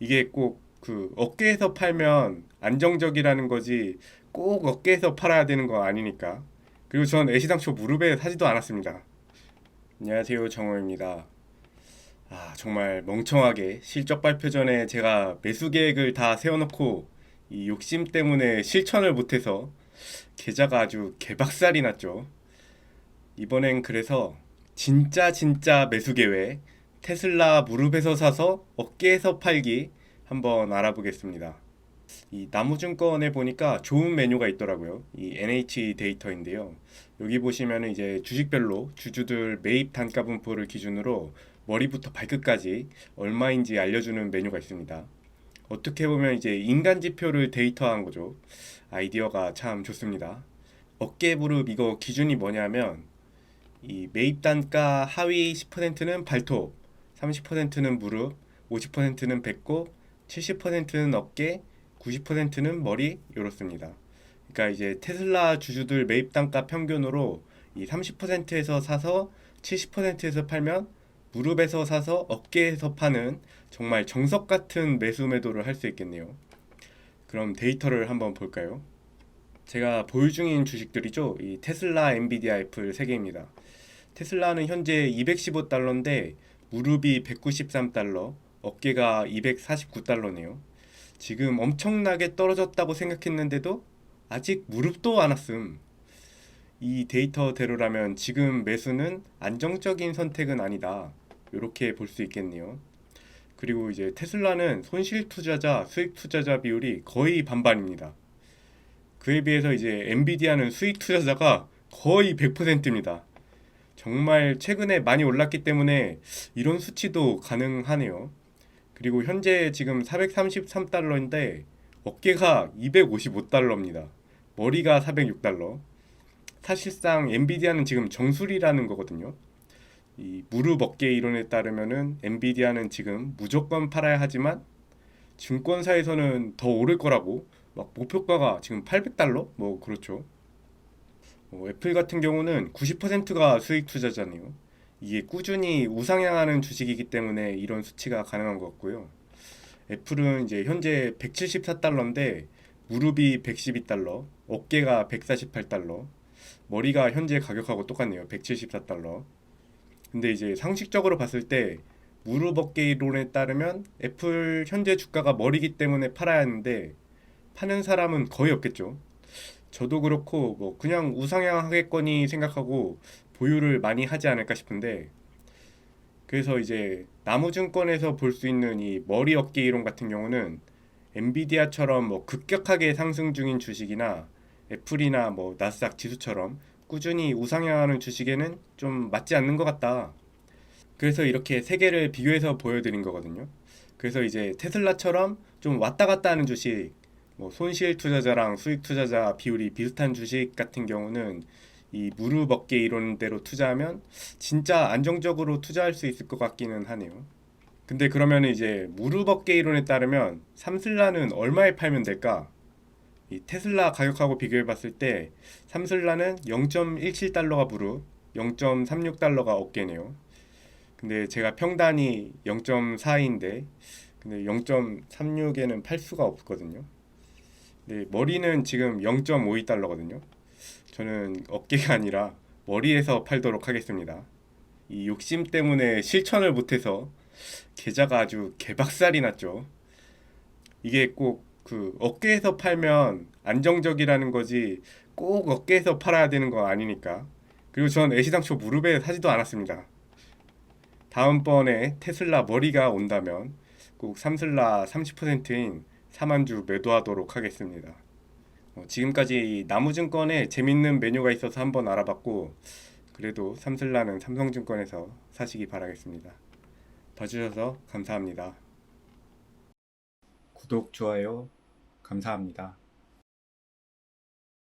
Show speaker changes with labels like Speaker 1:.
Speaker 1: 이게 꼭 그 어깨에서 팔면 안정적이라는 거지 꼭 어깨에서 팔아야 되는 거 아니니까. 그리고 전 애시당초 무릎에 사지도 않았습니다. 안녕하세요 정호입니다. 아 정말 멍청하게 실적 발표 전에 제가 매수 계획을 다 세워놓고 이 욕심 때문에 실천을 못해서 계좌가 아주 개박살이 났죠. 이번엔 그래서 진짜 진짜 매수 계획 테슬라 무릎에서 사서 어깨에서 팔기 한번 알아보겠습니다. 이 나무증권에 보니까 좋은 메뉴가 있더라고요. 이 NH 데이터인데요. 여기 보시면은 이제 주식별로 주주들 매입 단가 분포를 기준으로 머리부터 발끝까지 얼마인지 알려주는 메뉴가 있습니다. 어떻게 보면 이제 인간 지표를 데이터한 거죠. 아이디어가 참 좋습니다. 어깨 무릎 이거 기준이 뭐냐면 이 매입 단가 하위 10%는 발톱, 30%는 무릎, 50%는 배꼽, 70%는 어깨, 90%는 머리 이렇습니다. 그러니까 이제 테슬라 주주들 매입 단가 평균으로 이 30%에서 사서 70%에서 팔면 무릎에서 사서 어깨에서 파는 정말 정석 같은 매수 매도를 할 수 있겠네요. 그럼 데이터를 한번 볼까요? 제가 보유 중인 주식들이죠. 이 테슬라, 엔비디아, 애플 세 개입니다. 테슬라는 현재 215달러인데 무릎이 193달러, 어깨가 249달러네요. 지금 엄청나게 떨어졌다고 생각했는데도 아직 무릎도 안 왔음. 이 데이터대로라면 지금 매수는 안정적인 선택은 아니다. 이렇게 볼 수 있겠네요. 그리고 이제 테슬라는 손실 투자자, 수익 투자자 비율이 거의 반반입니다. 그에 비해서 이제 엔비디아는 수익 투자자가 거의 100%입니다. 정말 최근에 많이 올랐기 때문에 이런 수치도 가능하네요. 그리고 현재 지금 433달러인데 어깨가 255달러입니다. 머리가 406달러. 사실상 엔비디아는 지금 정수리라는 거거든요. 이 무릎 어깨 이론에 따르면은 엔비디아는 지금 무조건 팔아야 하지만 증권사에서는 더 오를 거라고 막 목표가가 지금 800달러 뭐 그렇죠. 어, 애플 같은 경우는 90%가 수익 투자자네요. 이게 꾸준히 우상향하는 주식이기 때문에 이런 수치가 가능한 것 같고요. 애플은 이제 현재 174달러인데 무릎이 112달러, 어깨가 148달러, 머리가 현재 가격하고 똑같네요. 174달러. 근데 이제 상식적으로 봤을 때 무릎 어깨 이론에 따르면 애플 현재 주가가 머리기 때문에 팔아야 하는데 파는 사람은 거의 없겠죠. 저도 그렇고 뭐 그냥 우상향 하겠거니 생각하고 보유를 많이 하지 않을까 싶은데 그래서 이제 나무증권에서 볼 수 있는 이 머리 어깨 이론 같은 경우는 엔비디아처럼 뭐 급격하게 상승 중인 주식이나 애플이나 뭐 나스닥 지수처럼 꾸준히 우상향하는 주식에는 좀 맞지 않는 것 같다. 그래서 이렇게 세 개를 비교해서 보여드린 거거든요. 그래서 이제 테슬라처럼 좀 왔다 갔다 하는 주식, 뭐 손실 투자자랑 수익 투자자 비율이 비슷한 주식 같은 경우는 이 무릎 어깨 이론대로 투자하면 진짜 안정적으로 투자할 수 있을 것 같기는 하네요. 근데 그러면 이제 무릎 어깨 이론에 따르면 삼슬라는 얼마에 팔면 될까? 이 테슬라 가격하고 비교해 봤을 때 삼슬라는 0.17달러가 무릎, 0.36달러가 어깨네요. 근데 제가 평단이 0.4인데 근데 0.36에는 팔 수가 없거든요. 네, 머리는 지금 0.52달러거든요. 저는 어깨가 아니라 머리에서 팔도록 하겠습니다. 이 욕심 때문에 실천을 못해서 계좌가 아주 개박살이 났죠. 이게 꼭 그 어깨에서 팔면 안정적이라는 거지 꼭 어깨에서 팔아야 되는 거 아니니까. 그리고 전 애시당초 무릎에 사지도 않았습니다. 다음번에 테슬라 머리가 온다면 꼭 삼슬라 30%인 4만 주 매도하도록 하겠습니다. 어, 지금까지 나무증권에 재밌는 메뉴가 있어서 한번 알아봤고 그래도 삼슬라는 삼성증권에서 사시기 바라겠습니다. 봐주셔서 감사합니다. 구독, 좋아요 감사합니다.